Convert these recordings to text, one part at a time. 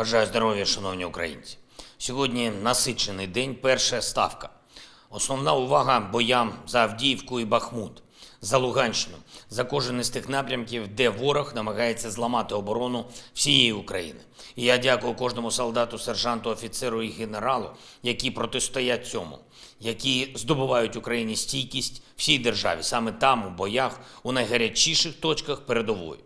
Бажаю здоров'я, шановні українці. Сьогодні насичений день, перша ставка. Основна увага боям за Авдіївку і Бахмут, за Луганщину, за кожен із тих напрямків, де ворог намагається зламати оборону всієї України. І я дякую кожному солдату, сержанту, офіцеру і генералу, які протистоять цьому, які здобувають Україні стійкість всій державі, саме там, у боях, у найгарячіших точках передової.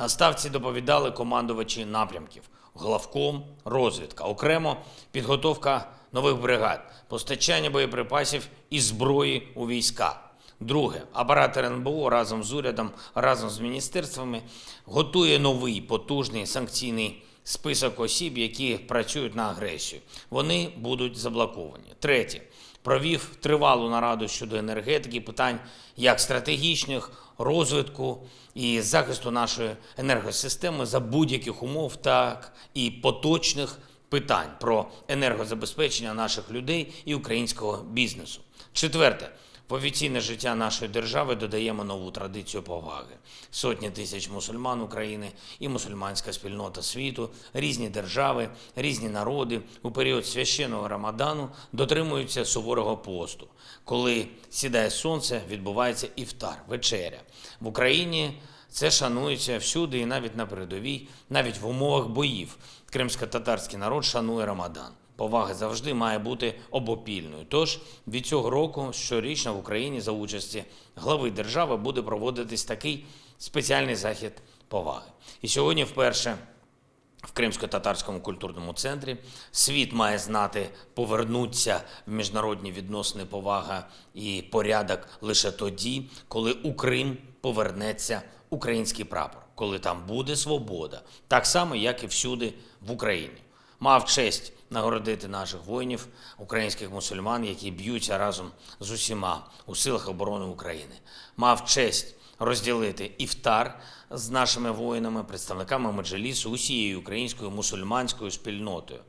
На ставці доповідали командувачі напрямків, главком, розвідка, окремо підготовка нових бригад, постачання боєприпасів і зброї у війська. Друге, апарат РНБО разом з урядом, разом з міністерствами готує новий потужний санкційний список осіб, які працюють на агресію. Вони будуть заблоковані. Третє, провів тривалу нараду щодо енергетики, питань як стратегічних, розвитку і захисту нашої енергосистеми за будь-яких умов, так і поточних питань про енергозабезпечення наших людей і українського бізнесу. Четверте. В офіційне життя нашої держави додаємо нову традицію поваги. Сотні тисяч мусульман України і мусульманська спільнота світу, різні держави, різні народи у період священного Рамадану дотримуються суворого посту. Коли сідає сонце, відбувається іфтар, вечеря. В Україні це шанується всюди і навіть на передовій, навіть в умовах боїв. Кримсько-татарський народ шанує Рамадан. Повага завжди має бути обопільною. Тож від цього року щорічно в Україні за участі глави держави буде проводитись такий спеціальний захід поваги. І сьогодні вперше в Кримсько-татарському культурному центрі світ має знати, повернуться в міжнародні відносини повага і порядок лише тоді, коли у Крим повернеться український прапор, коли там буде свобода, так само, як і всюди в Україні мав честь нагородити наших воїнів, українських мусульман, які б'ються разом з усіма у силах оборони України. Мав честь розділити іфтар з нашими воїнами, представниками Меджелісу, усією українською мусульманською спільнотою.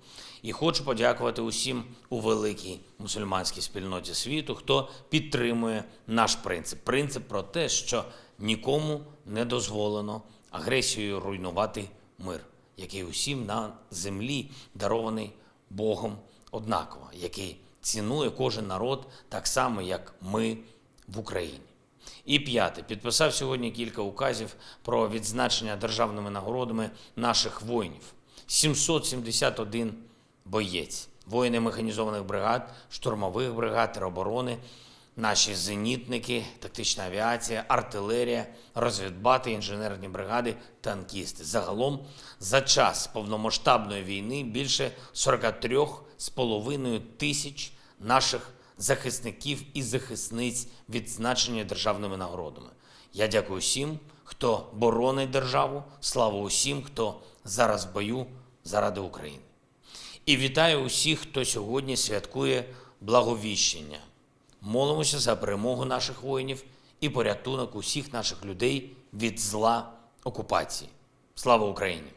І хочу подякувати усім у великій мусульманській спільноті світу, хто підтримує наш принцип. Принцип про те, що нікому не дозволено агресією руйнувати мир який усім на землі дарований Богом однаково, який цінує кожен народ так само, як ми в Україні. І п'яте, підписав сьогодні кілька указів про відзначення державними нагородами наших воїнів. 771 боєць, воїни механізованих бригад, штурмових бригад, тероборони, наші зенітники, тактична авіація, артилерія, розвідбати, інженерні бригади, танкісти. Загалом за час повномасштабної війни більше 43,5 тисяч наших захисників і захисниць відзначені державними нагородами. Я дякую всім, хто боронить державу. Слава усім, хто зараз в бою заради України. І вітаю усіх, хто сьогодні святкує благовіщення. Молимося за перемогу наших воїнів і порятунок усіх наших людей від зла окупації. Слава Україні!